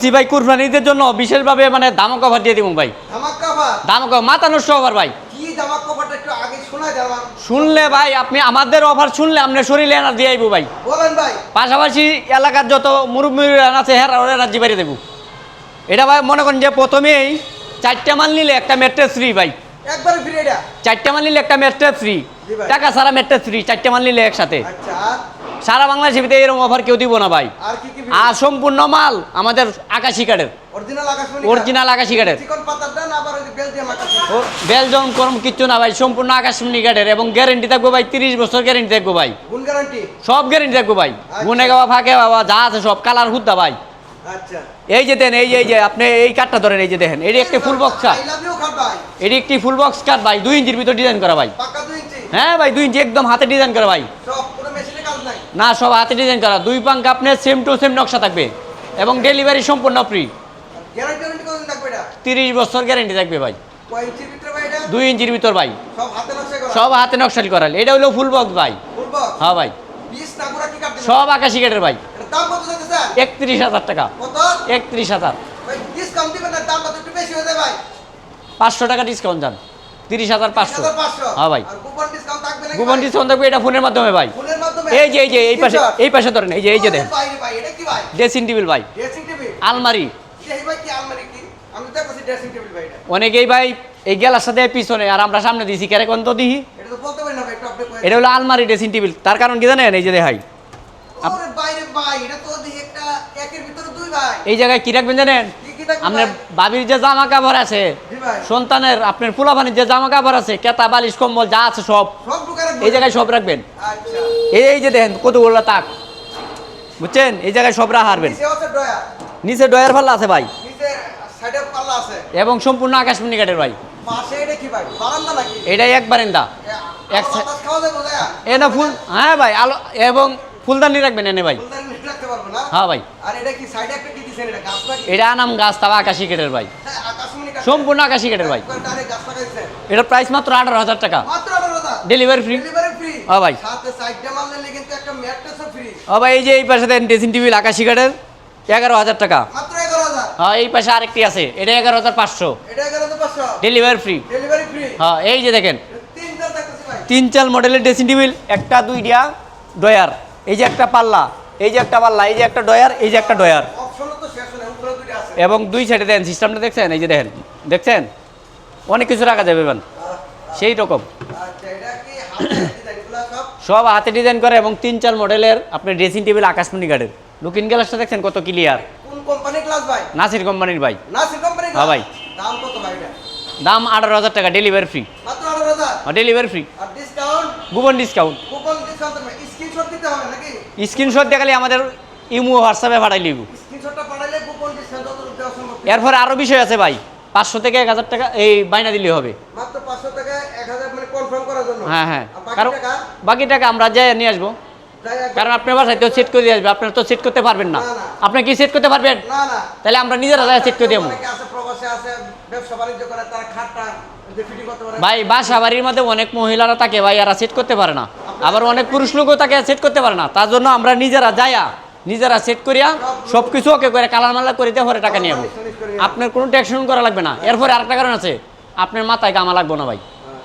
জি ভাই কুরবানিদের জন্য বিশেষভাবে মানে দামক অফার দিয়ে দিব ভাই। দামক মাথা নষ্ট অফার ভাই। কি ধামাক কাভারটা একটু আগে শোনায় দেন শুনলে ভাই আপনি আমাদের অফার শুনলে আপনার শরীরে এনার দিয়ে আইবো ভাই। বলেন ভাই। পাশাপাশি এলাকার যত মুরব্বী আছে হ্যাঁ ওরা রাজ্যে বাড়ি দেবো। এটা ভাই মনে করেন যে প্রথমেই চারটা মাল নিলে একটা মেট্রেস ফ্রি ভাই। একবারে ফ্রি এটা? চারটা মাল নিলে একটা মেট্রেস ফ্রি টাকা সারা মেট্রেস ফ্রি চারটা মাল নিলে একসাথে। আচ্ছা সারা বাংলাদেশের ভিতরে এরকম অফার কেউ দিব না ভাই। আর সম্পূর্ণ মাল আমাদের আকাশি কার্ডের অরিজিনাল আকাশি ও বেলজন করম কিচ্ছু না ভাই সম্পূর্ণ আকাশমণি কার্ডের এবং গ্যারেন্টি থাকব ভাই তিরিশ বছর গ্যারেন্টি থাকব ভাই। সব গ্যারেন্টি থাকব ভাই। আচ্ছা। গুনে গাওয়া ফাঁকে বাবা যা আছে সব কালার হুদ্দা ভাই। আচ্ছা। এই যে দেন এই যে এই যে আপনি এই কাঠটা ধরেন এই যে দেখেন এটি একটি ফুল বক্স কাঠ। এটি একটি ফুল বক্স কাঠ ভাই দুই ইঞ্চির ভিতর ডিজাইন করা ভাই। পাকা 2 ইঞ্চি? হ্যাঁ ভাই দুই ইঞ্চি একদম হাতে ডিজাইন করা ভাই সব কোনো মেশিনে কাজ নাই না সব হাতে ডিজাইন করা। দুই পাঙ্ক আপনার সেম টু সেম নকশা থাকবে এবং ডেলিভারি সম্পূর্ণ ফ্রি তিরিশ বছর গ্যারেন্টি থাকবে ভাই। দুই ইঞ্চির ভিতর ভাই। সব হাতে নকশাল করাল এটা হলো ফুল বক্স ভাই। হ্যাঁ ভাই। 20 নাগুরা কি কাটতে সব আকাশি গেটের ভাই। একত্রিশ হাজার টাকা। একত্রিশ হাজার। পাঁচশো টাকা ডিসকাউন্ট যান। তিরিশ হাজার পাঁচশো। 1500 হ্যাঁ ভাই। কুপন ডিসকাউন্ট থাকবে এটা ফোনের মাধ্যমে ভাই। এই যে এই যে এই পাশে এই পাশে ধরেন এই যে এই যে দেখেন ড্রেসিং টেবিল ভাই আলমারি। অনেকেই ভাই এই গেলার সাথে পিছনে আর আমরা সামনে দিছি কেরে কোন তো দিহি? এটা হলো আলমারি ড্রেসিং টেবিল তার কারণ কি জানেন? এই যে দেখাই। এই জায়গায় কি রাখবেন জানেন? আপনার? বাবির যে জামা কাপড় আছে সন্তানের আপনার ফুলাফানির যে জামা কাপড় আছে কেতা বালিশ কম্বল যা আছে সব এই জায়গায় সব রাখবেন। আচ্ছা। এই এই যে দেখেন কতগুলো তাক। বুঝছেন? এই জায়গায় সব হারবেন। নিচে ডয়ার ফাল্লা আছে ভাই। এবং সম্পূর্ণ আকাশমণি কাঠের ভাই। এটা ভাই? এটাই এক বারিন্দা। এ না ফুল হ্যাঁ ভাই আলো এবং ফুলদানি রাখবেন এনে ভাই। হ্যাঁ ভাই। এটা নাম গাছ তাবা আকাশি কাঠের ভাই। হ্যাঁ সম্পূর্ণ আকাশি কাঠের ভাই। এটার প্রাইস মাত্র আঠারো হাজার টাকা। মাত্র 18000 ডেলিভারি ফ্রি ডেলিভারি ফ্রি হ্যাঁ ভাই। সাথে সাইডে মাল নিলে কিন্তু একটা ম্যাট্রেসও ফ্রি ও ভাই এই যে এই পাশে দেন ড্রেসিং টেবিল আকাশি কাঠের এগারো হাজার টাকা। মাত্র 11000 হ্যাঁ এই পাশে আরেকটি আছে এটা এগারো হাজার পাঁচশো। এটা 11500 ডেলিভারি ফ্রি ডেলিভারি ফ্রি হ্যাঁ এই যে দেখেন। তিন চার ভাই। তিন চাল মডেলের ড্রেসিং টেবিল একটা দুই দুইটা ডয়ার এই যে একটা পাল্লা এই যে একটা পাল্লা এই যে একটা ডয়ার এই যে একটা ডয়ার এবং দুই সাইডে দেন সিস্টেমটা দেখছেন? এই যে দেখেন। দেখছেন? অনেক কিছু রাখা যাবে ম্যাম সেই রকম। সব হাতে ডিজাইন করে এবং তিন চার মডেলের আপনার ড্রেসিং টেবিল আকাশমণি গার্ডের লুকিং গ্লাসটা দেখছেন কত ক্লিয়ার কোন ভাই? নাসির কোম্পানির ভাই। নাসির হ্যাঁ ভাই। দাম কত ভাই এটা? দাম আঠারো হাজার টাকা ডেলিভারি ফ্রি মাত্র 18000 ডেলিভারি ফ্রি আর discount coupon discount coupon discount screenshot দিতে হবে নাকি? স্ক্রিনশট দেখালে আমাদের ইমো হোয়াটসঅ্যাপে পাঠাই লিব স্ক্রিনশটটা পাঠাইলে কুপন ডিসকাউন্ট যত দেওয়া সম্ভব। এরপরে আরও বিষয় আছে ভাই। পাঁচশো থেকে এক হাজার টাকা এই বাইনা দিলে হবে মাত্র 500 টাকা 1000 মানে কনফার্ম করার জন্য হ্যাঁ হ্যাঁ। কারণ বাকি টাকা আমরা যাই নিয়ে আসব। কারণ আপনার বাসায় তো সেট করে দিয়ে আসবে আপনার তো সেট করতে পারবেন না। আপনি কি সেট করতে পারবেন? তাহলে আমরা নিজেরা যাই সেট করে দেবো আছে প্রবাসে আছে ব্যবসা বাণিজ্য করে তারা খাটটা যে ফিটিং করতে পারে। ভাই বাসা বাড়ির মধ্যে অনেক মহিলারা থাকে ভাই এরা সেট করতে পারে না। আবার অনেক পুরুষ লোকও তাকে সেট করতে পারে না। তার জন্য আমরা নিজেরা যাইয়া নিজেরা সেট করিয়া সব কিছু ওকে করে কালার মালা করে দিয়ে পরে টাকা নিয়ে আপনার কোনো টেকশন করা লাগবে না। এরপরে আরেকটা কারণ আছে। আপনার মাথায় গামা লাগবে না ভাই।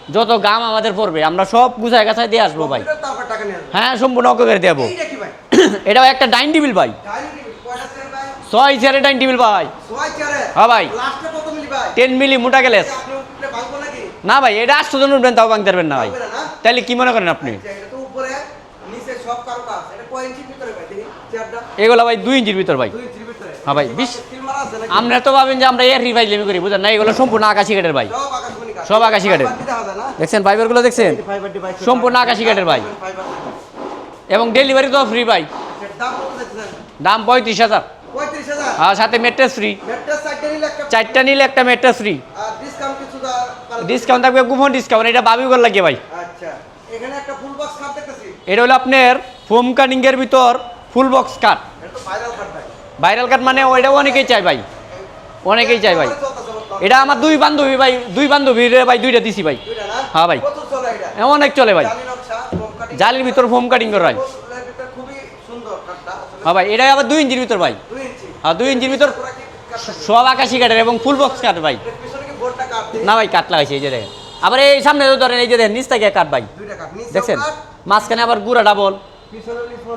যত গাম আমাদের পড়বে আমরা সব গুছায় গাছায় দিয়ে আসব ভাই। হ্যাঁ সম্পূর্ণ ওকে করে দেবো এইটা কি ভাই? এটা একটা ডাইনিং টেবিল ভাই। চেয়ার ছয় চেয়ারের ডাইনিং টেবিল ভাই। হ্যাঁ ভাই। টেন মিলি মোটা গ্যালেস। নাকি? না ভাই এটা আটশো জন উঠবেন তাও ভাঙতে পারবেন না ভাই? তাহলে কি মনে করেন আপনি? এগুলো ভাই দুই ইঞ্চির ভিতর ভাই। হ্যাঁ ভাই, বিশ- আমরা তো ভাবেন যে আমরা এর রিভাইজ লেমি করি বুঝলেন না? এগুলো সম্পূর্ণ আকাশি কাঠের ভাই। সব আকাশি কাঠের। দেখছেন ফাইবারগুলো দেখছেন? সম্পূর্ণ আকাশি কাঠের ভাই। এবং ডেলিভারি তো ফ্রি ভাই। দাম পঁয়ত্রিশ হাজার। আর সাথে মেট্রেস ফ্রি নিলে একটা চারটা নিলে একটা মেট্রেস ফ্রি ডিসকাউন্ট থাকবে কুপন ডিসকাউন্ট এটা বাবিগর লাগে ভাই। আচ্ছা। এটা হলো আপনার ফোম কাটিং এর ভিতর ফুল বক্স কাট ভাইরাল কাট মানে ওইটা অনেকেই চাই ভাই। অনেকেই চাই ভাই। এটা আমার দুই বান্ধবী ভাই দুই বান্ধবীর ভাই দুইটা দিছি ভাই। হ্যাঁ ভাই। অনেক চলে ভাই। জালির ভিতর ফোম কাটিং করা হয়। আসলে। হ্যাঁ ভাই এটা আবার দুই ইঞ্চির ভিতর ভাই। হ্যাঁ দুই ইঞ্চির ভিতর কাট সব আকাশি কাঠের এবং ফুল বক্স কাঠ ভাই। কাট না ভাই কাঠ লাগাইছে এই যে দেখেন। আবার এই সামনে তো ধরেন এই যে দেখেন নিচ থেকে কাঠ ভাই। কাট দেখছেন? মাঝখানে আবার গুড়া ডাবল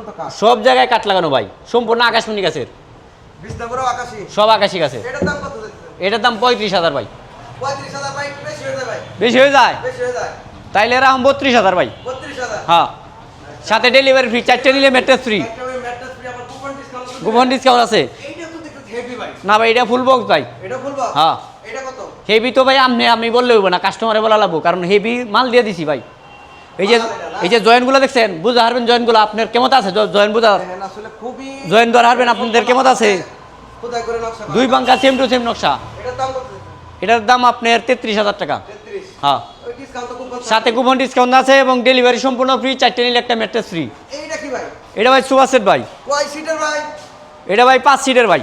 কাট সব জায়গায় কাঠ লাগানো ভাই। সম্পূর্ণ আকাশমণি গাছের। সব আকাশি গাছের। এটার দাম পঁয়ত্রিশ হাজার ভাই। বেশি হয়ে যায় তাইলে এরকম বত্রিশ হাজার ভাই। হ্যাঁ। সাথে ডেলিভারি ফ্রি চারটে নিলে ম্যাট্রেস ফ্রি কুপন ডিসকাউন্ট আছে। না ভাই এটা ফুল বক্স ভাই। হ্যাঁ। হেভি তো ভাই আপনি আমি বললে হইব না কাস্টমারে বলা লাগবো কারণ হেভি মাল দিয়ে দিছি ভাই। এই যে এই যে জয়েন্টগুলো দেখছেন বুঝতে পারবেন জয়েন্টগুলো আপনার কেমন আছে? জয়েন্ট বুঝা জয়েন্ট ধরা হারবেন আপনাদের কেমন আছে। দুই পাঙ্কা সেম টু সেম নকশা। এটার দাম কত? এটার দাম আপনার তেত্রিশ হাজার টাকা। 33 হ্যাঁ। সাথে কুপন ডিসকাউন্ট আছে এবং ডেলিভারি সম্পূর্ণ ফ্রি চারটে নিলে একটা ম্যাট্রেস ফ্রি এইটা কি ভাই? এটা ভাই সুপার সেট ভাই। কয় সিটার ভাই। এটা ভাই পাঁচ সিটের ভাই।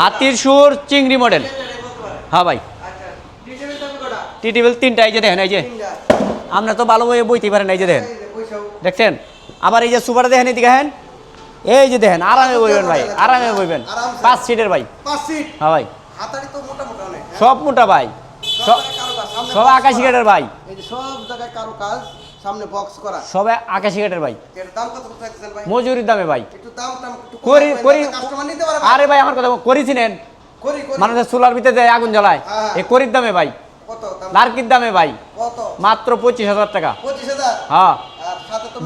হাতির সুর চিংড়ি মডেল হ্যাঁ ভাই। আচ্ছা টি টেবিল তিনটা এই যে দেখেন এই যে। আপনার তো ভালো বই বইতে পারেন এই যে দেখেন। দেখছেন? আবার এই যে সুপার দেখেন এদিকে দেখেন এই যে দেখেন আরামে বইবেন ভাই আরামে বইবেন। পাঁচ সিটের ভাই। হ্যাঁ ভাই। হ্যাঁ? সব মোটা ভাই। সব আকাশি। কাঠের ভাই। সব জায়গায় কারও কাজ সামনে বক্স করা। সবে আকাশি কাঠের ভাই। মজুরির দামে ভাই। করি করি? আরে ভাই আমার কথা করেছিলেন মানুষের সোলার ভিতরে যায় আগুন জ্বলায় হ্যাঁ। এই করির দামে ভাই। লার্কির দামে? ভাই। মাত্র পঁচিশ হাজার টাকা। হ্যাঁ।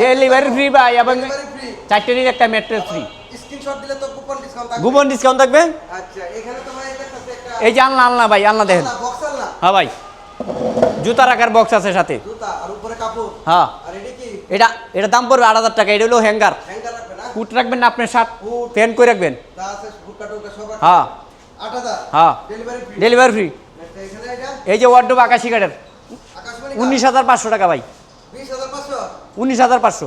ডেলিভারি ফ্রি ভাই এবং ডেলিভারি ফ্রি চারটে নিলে একটা ম্যাট্রেস ফ্রি স্ক্রিনশট দিলে তো কুপন ডিসকাউন্ট থাকবে। কুপন ডিসকাউন্ট থাকবে? আচ্ছা এখানে তো ভাই একটা এই যে আনলা আনলা ভাই আনলা দেখেন। বক্স না হ্যাঁ ভাই জুতা রাখার বক্স আছে সাথে। জুতা আর উপরে কাপড়। হ্যাঁ। আর এটা কি? এটা এটা দাম পড়বে আট হাজার টাকা এটা হলো হ্যাঙ্গার হ্যাঙ্গার রাখবে না? কুট রাখবেন না আপনার শার্ট। প্যান্ট করে রাখবেন। তা আছে বুটকা টুকা সব আছে। হ্যাঁ। আট হাজার। হ্যাঁ। ডেলিভারি ফ্রি ডেলিভারি ফ্রি এই যে ওয়ার্ডোব আকাশি কাঠের। উনিশ হাজার পাঁচশো টাকা ভাই। উনিশ হাজার পাঁচশো।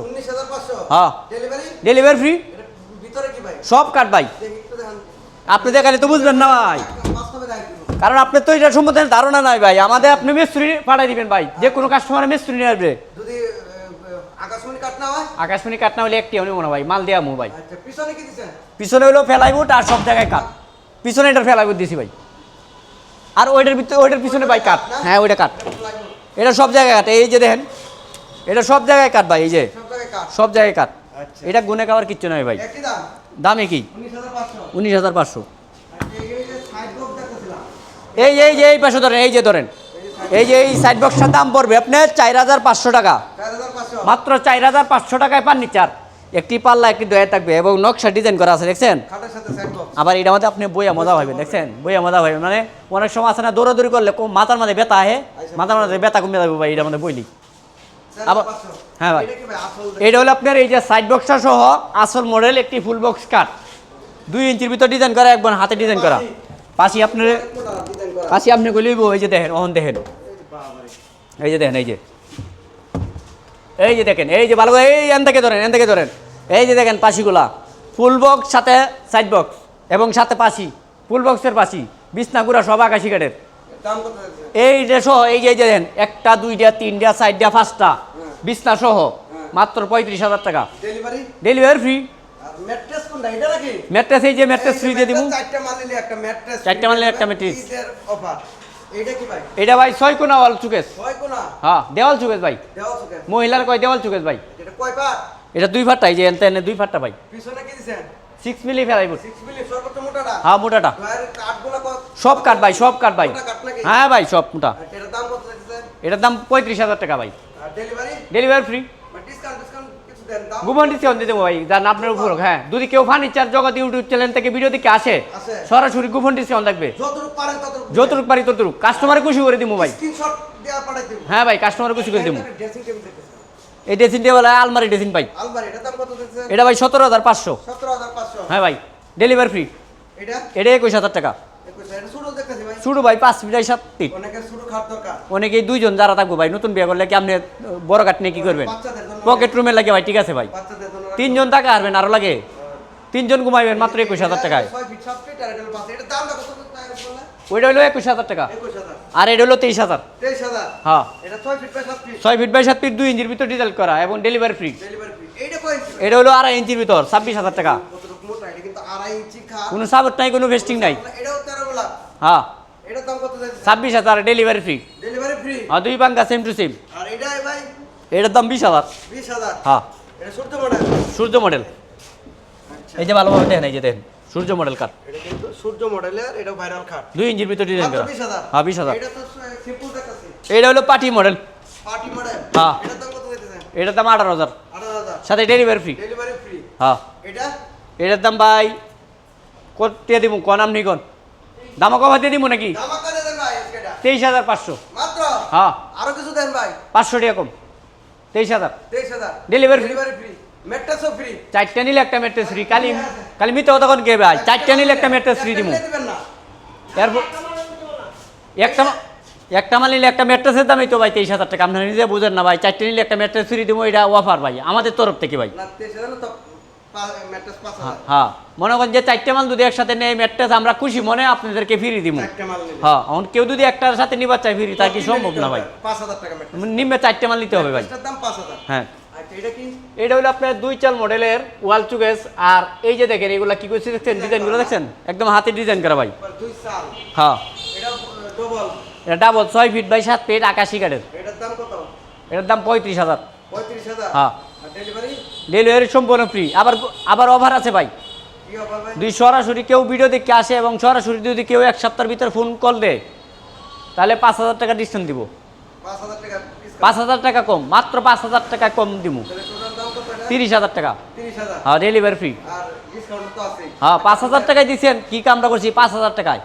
হ্যাঁ। ডেলিভারি ফ্রি এটা সব কাঠ ভাই। আপনি দেখালে তো বুঝবেন না ভাই। কারণ আপনার তো এটা সম্বন্ধে ধারণা নাই ভাই। আমাদের আপনি মিস্ত্রি পাঠাই দিবেন ভাই। যে কোনো কাস্টমার মিস্ত্রি নিয়ে আসবে। আকাশবাণী কাট না আকাশমণি হলে একটি আমি মনে ভাই মাল দেওয়া মু ভাই। পিছনে হলো ফেলাইবুট আর সব জায়গায় কাঠ। পিছনে এটার ফেলাইবুট দিছি ভাই। আর ওইটার ভিতরে ওইটার পিছনে ভাই কাট হ্যাঁ ওইটা কাট এটা সব জায়গায় কাঠ। এই যে দেখেন এটা সব জায়গায় কাট ভাই এই যে। সব জায়গায় কাট আচ্ছা। এটা গুনে খাওয়ার কিচ্ছু নয় ভাই। দাম? কি উনিশ হাজার পাঁচশো। আচ্ছা এই এই যে এই পাশে ধরেন এই যে ধরেন। এই যে এই সাইড বক্সটার দাম পড়বে আপনার চার হাজার পাঁচশো টাকা। মাত্র চার হাজার পাঁচশো টাকায় ফার্নিচার একটি পাল্লা একটি দয়া থাকবে এবং নকশা ডিজাইন করা আছে দেখছেন? আবার এটার মধ্যে আপনি বইয়া মজা পাবেন দেখছেন? বইয়া মজা পাবেন। মানে অনেক সময় আছে না দৌড়াদৌড়ি করলে মাথার মাঝে ব্যথা আহে। মাথার মাঝে ব্যথা কমে যাবে ভাই এটার মধ্যে বইলি আবার- হ্যাঁ ভাই। এটা হলো আপনার এই যে সাইড বক্সটা সহ আসল মডেল একটি ফুল বক্স কাট দুই ইঞ্চির ভিতর ডিজাইন করা একবার হাতে ডিজাইন করা। পাশি আপনার পাশি আপনি কইলেই এই যে দেখেন অহন দেখেন। এই যে দেখেন এই যে। এই যে দেখেন এই যে ভালো এই এন থেকে ধরেন এন থেকে ধরেন। এই যে দেখেন পাশিগুলা। ফুল বক্স সাথে সাইড বক্স এবং সাথে পাশি। ফুল বক্সের পাশি। বিছনাগুড়া সব আকাশি কাঠের। এই যে সহ এই যে দেখেন একটা দুইটা তিনটা চারটা পাঁচটা বিছনা সহ মাত্র পঁয়ত্রিশ হাজার টাকা। ডেলিভারি ফ্রি ম্যাট্রেস এই যে ম্যাট্রেস ফ্রি দিয়ে দিব। চারটা মাল একটা ম্যাট্রেস এটা ভাই ছয় কোনা ওয়াল চুকেস। হ্যাঁ দেওয়াল চুকেস ভাই। মহিলার কয় দেওয়াল চুকেস ভাই? এটা দুই ফাটটা এই যে এনতে এনে দুই ফাটটা ভাই। সিক্স মিলি মোটাটা? হ্যাঁ মোটাটা। সব কাঠ ভাই সব কাঠ ভাই। হ্যাঁ ভাই সব মোটা। এটার দাম কত দিতেছেন এটার দাম পঁয়ত্রিশ হাজার টাকা ভাই। Delivery delivery free discount discount discount দিতে ভাই যার আপনার উপর। হ্যাঁ যদি কেউ ফার্নিচার জগৎ ইউটিউব চ্যানেল থেকে ভিডিও দেখে আসে। সরাসরি গুবন ডিসকাউন্ট থাকবে। যতটুকু পারি ততটুক। কাস্টমারে খুশি করে দিব ভাই। হ্যাঁ ভাই কাস্টমারে খুশি করে দিব এই ড্রেসিং টেবিল আলমারি ড্রেসিং ভাই। এটা ভাই সতেরো হাজার পাঁচশো। হ্যাঁ ভাই ডেলিভারি ফ্রি এটা একুশ হাজার টাকা। ছোট ভাই। শুরু ভাই পাঁচ ফিট সাত ফিট অনেকেই দুইজন যারা থাকব ভাই নতুন বিয়ে করলে কি আপনি বড় কাঠ নিয়ে কি করবেন? পকেট রুমে লাগে ভাই ঠিক আছে ভাই। তিনজন টাকা হারবেন আরও লাগে। তিনজন ঘুমাইবেন মাত্র একুশ হাজার টাকায়। ওইটা হলো একুশ হাজার টাকা। আর এটা হলো তেইশ হাজার। হ্যাঁ। ছয় ফিট বাই সাত ফিট। দুই ইঞ্চির ভিতর ডিজেল করা এবং ডেলিভারি ফ্রি এটা হলো আড়াই ইঞ্চির ভিতর ছাব্বিশ হাজার টাকা। কোনো সাপোর্ট নাই কোনো ভেস্টিং নাই। হ্যাঁ। এটার দাম কত ছাব্বিশ হাজার ডেলিভারি ফ্রি ডেলিভারি ফ্রি আর দুই পাঙ্কা সেম টু সেম আর এটা ভাই? এটার দাম বিশ হাজার। বিশ হাজার? হ্যাঁ। এটা সূর্য মডেল সূর্য মডেল আচ্ছা। এই যে ভালোভাবে দেখেন এই যে দেখেন সূর্য মডেল কার এটা কিন্তু সূর্য মডেলের এটা ভাইরাল খাট দুই ইঞ্চির ভিতর ডিজাইন করা। বিশ হাজার? হ্যাঁ বিশ হাজার। এটা তো সিম্পল দেখাচ্ছে। এটা হলো পার্টি মডেল পার্টি মডেল হ্যাঁ। দাম কত যাইতেছে এটার দাম আঠারো হাজার। আঠারো হাজার। সাথে ডেলিভারি ফ্রি ডেলিভারি ফ্রি হ্যাঁ। এটা? এটার দাম ভাই কত দিব? কোন নাম নিকন? দামা কমা দিয়ে দিব নাকি? তেইশ হাজার পাঁচশো। হ্যাঁ। আরও কিছু দেন ভাই। পাঁচশো টাকা কম। তেইশ হাজার। তেইশ হাজার। ডেলিভারি ফ্রি মেট্রাসও ফ্রি চারটা নিলে একটা ম্যাট্রেস ফ্রি কালি কালি মিথ্যা কোন কে ভাই? চারটা নিলে একটা ম্যাট্রেস ফ্রি দিব এরপর একটা একটা মাল নিলে একটা ম্যাট্রেসের দামই তো ভাই তেইশ হাজার টাকা। আপনারা নিজে বুঝেন না ভাই। চারটে নিলে একটা ম্যাট্রেস ফ্রি দিব এটা অফার ভাই। আমাদের তরফ থেকে ভাই। তো হ্যাঁ, হ্যাঁ। মনে করেন যে চারটে মাল যদি একসাথে নেই ম্যাট্রেস আমরা খুশি মনে আপনাদেরকে ফ্রি দিব হ্যাঁ এখন কেউ যদি একটার সাথে নিবার চাই ফ্রি তার কি সম্ভব না ভাই? পাঁচ হাজার টাকা নিম্নে চারটে মাল নিতে হবে ভাই। দাম পাঁচ হাজার। হ্যাঁ। এটা হলো আপনার দুই চাল মডেলের ওয়াল চুকেস আর এই যে দেখেন এগুলা কি করছে দেখছেন? ডিজাইনগুলো দেখছেন? একদম হাতে ডিজাইন করা ভাই। হ্যাঁ। এটা ডাবল ছয় ফিট বাই সাত ফিট আকাশি কাঠের। এটার দাম কত? এটার দাম পঁয়ত্রিশ হাজার। পঁয়ত্রিশ হাজার। হ্যাঁ। ডেলিভারি ডেলিভারি সম্পূর্ণ ফ্রি আবার আবার অফার আছে ভাই। দুই সরাসরি কেউ ভিডিও দেখে আসে এবং সরাসরি যদি কেউ এক সপ্তাহের ভিতরে ফোন কল দেয় তাহলে পাঁচ হাজার টাকা ডিসকাউন্ট দিব। পাঁচ হাজার টাকা কম মাত্র পাঁচ হাজার টাকা কম দিব তিরিশ হাজার টাকা। হ্যাঁ ডেলিভারি ফ্রি হ্যাঁ পাঁচ হাজার টাকায় দিচ্ছেন কি কামটা করছি? পাঁচ হাজার টাকায়।